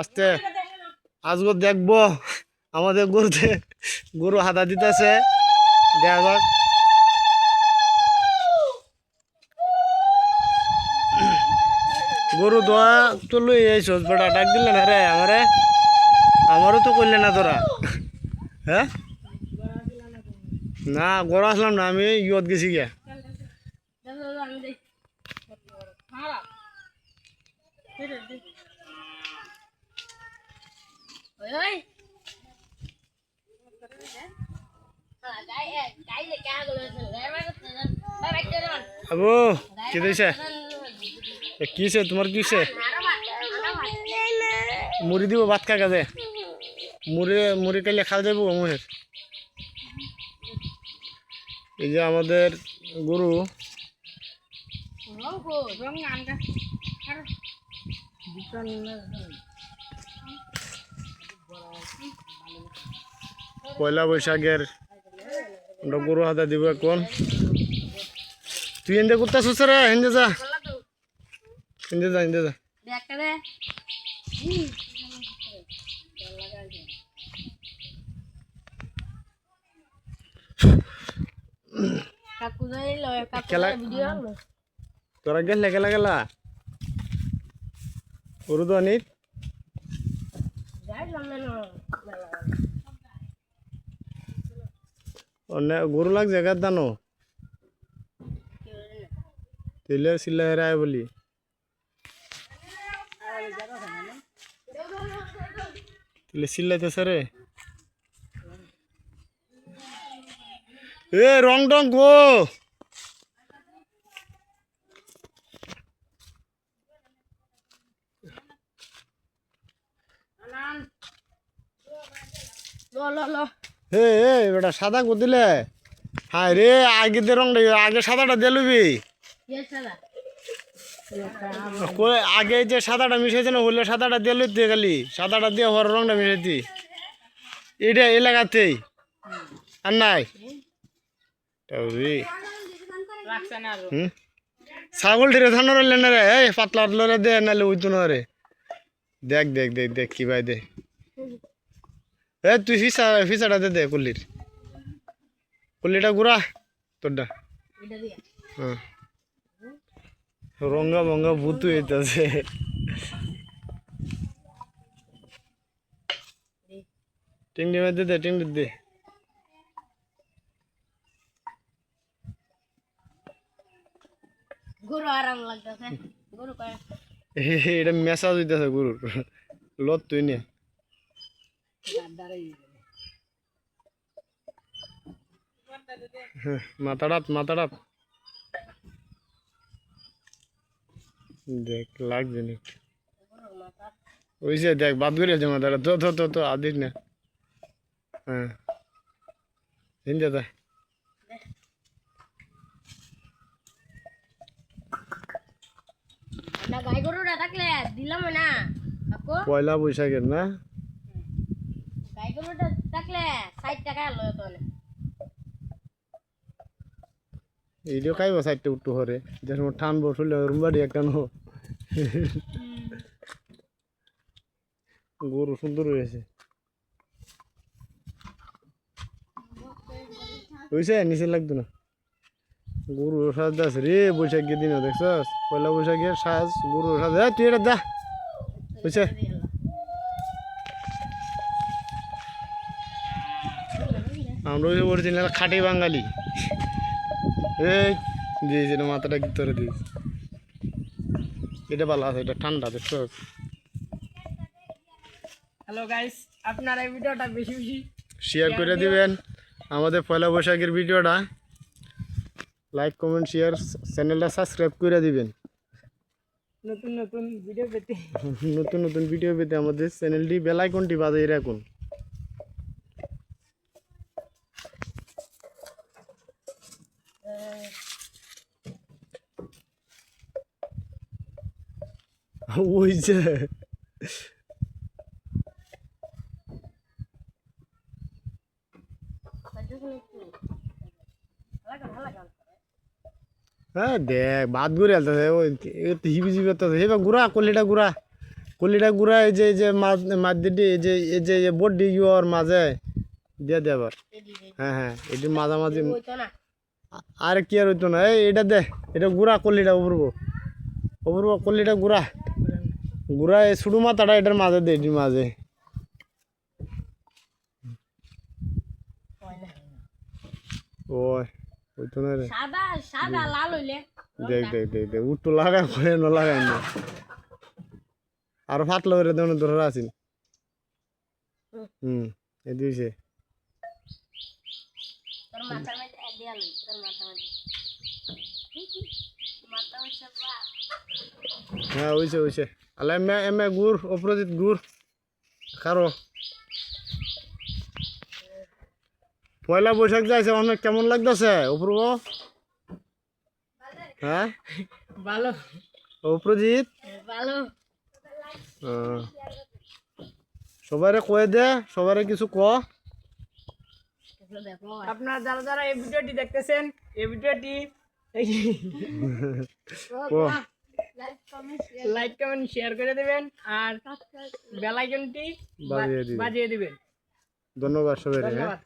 আস্তে। আজকে দেখব। আমাদের গরুতে গরু হাতা দিতেছে। দেখা যাক। গরু দোয়া তো লই আইসস ডাক দিলে না রে আমারে? আমারও তো করলে না তোরা। হ্যাঁ? না, গরু আসলাম না, আমি ইয়ত গেছি গিয়া। আবু কি দিছে এ কিছে তোমার কিছে মুড়ি দিব ভাত খা কাজে মুড়ি মুড়ি কাইলে খাওয়া যাব মুহের এই যে আমাদের গরু পয়লা বৈশাখের আমরা গরু হাতে দিব এখন। তুই এনদে করতে আসছ রে? হিন্দে যা। হিন্দে যা হিন্দে যা। তোরা গেলে গেলা গেলা গরু তো আনি গরু লাগ জায়গার দানো? তেলে সিলে হেরায় বলি। তেলে সিলাইতেছে রে এ রং টং গো! হে বেটা সাদা কো দিলে? হ্যাঁ রে আগে দে রংটা আগে সাদাটা দিয়ে লবি। আগে যে সাদাটা মিশাইছে না হইলে সাদাটা দিয়ে লইতে গেলি সাদাটা দিয়ে হওয়ার রংটা মিশাইতি এটা এলাকাতেই আর নাই? ছাগল টিরে ধান রে? পাতলা রে দে নাহলে উইতো না রে। দেখ দেখ দেখ দেখ কি ভাই দে এ তুই ফিসা ফিসাটা দে দে কুল্লির। কুল্লিটা গুড়া তোরটা। হ্যাঁ। রঙ্গা ভঙ্গা ভূত হইতেছে। টিংডি মধ্যে দে টিংডি দে। গরু আরাম লাগতেছে গরু এটা মেসাজ হইতেছে গরুর। লত তুই নে। হ্যাঁ, মাথাটাত মাথাটাত দেখ লাগছে নি ওইসে দেখ বাদ করে আছে মাথাটা তো তো তো তো আদিস না। হ্যাঁ। হিন্দে তা না গাই গরুটা থাকলে দিলাম না। কাকু পয়লা বৈশাখের না? গাই গরুটা থাকলে ষাট টাকা লয় তো এইটাও খাইব সাইডটা হরে যে সময় ঠান বসলে রুম বাড়ি একটা নো। গরু সুন্দর হয়েছে হয়েছে নিচে লাগতো না। গরু সাজ আছে রে বৈশাখের দিনও দেখছস? পয়লা বৈশাখের সাজ গরু সাজ তুই এটা দা। হয়েছে আমরা ওই অরিজিনাল খাটি বাঙালি। এই দিয়েছি এটা মাথাটা কি ধরে দিয়েছি। এটা ভালো আছে এটা ঠান্ডা দেখছ? হ্যালো গাইস আপনারা এই ভিডিওটা বেশি বেশি শেয়ার করে দিবেন। আমাদের পয়লা বৈশাখের ভিডিওটা। লাইক কমেন্ট শেয়ার চ্যানেলটা সাবস্ক্রাইব করে দিবেন। নতুন নতুন ভিডিও পেতে। নতুন নতুন ভিডিও পেতে আমাদের চ্যানেলটি বেলাইকনটি বাজিয়ে রাখুন। ওই যে হ্যাঁ দেখ বাদ ঘুরে আলতেছে ওই হিবি জিবি আলতেছে হেবা গুড়া কলিটা গুড়া কলিটা গুড়া এই যে এই যে মাছ মাছ দিটি এই যে এই যে বড্ডি ইয়োর মাঝে দিয়ে দে আবার হ্যাঁ হ্যাঁ এটির মাঝামাঝি হইতো না আ- আর কি আর হইতো না। এই এটা দে এটা গুড়া কলিটা অপূর্ব। অপূর্ব কলিটা গুড়া। গুড়া এই শুধু মাথাটা এটার মাঝে দে এটির মাঝে। ওই হইতো না রে। দেখ দেখ দেখ দেখ উঠটো লাগা করে ন লাগাই না। আর ফাটলো করে ধরে হুম। দিয়েছে। দিয়া লই তোর মাথার মাথা হচ্ছে বা হ্যাঁ হইছে হইছে। আলে এমে এমে গুড় অপরাজিত গুড়। খারো। পয়লা বৈশাখ যাইছে অনেক কেমন লাগতেছে অপূর্ব? হ্যাঁ? ভালো। অপরাজিৎ ভালো। সবারে কয়ে দে সবারে কিছু ক। আপনারা যারা যারা এই ভিডিওটি দেখতেছেন এই ভিডিওটি লাইক কমেন্ট শেয়ার করে দেবেন আর বেল আইকনটি বাজিয়ে বাজিয়ে দিবেন। ধন্যবাদ সবাই ধন্যবাদ।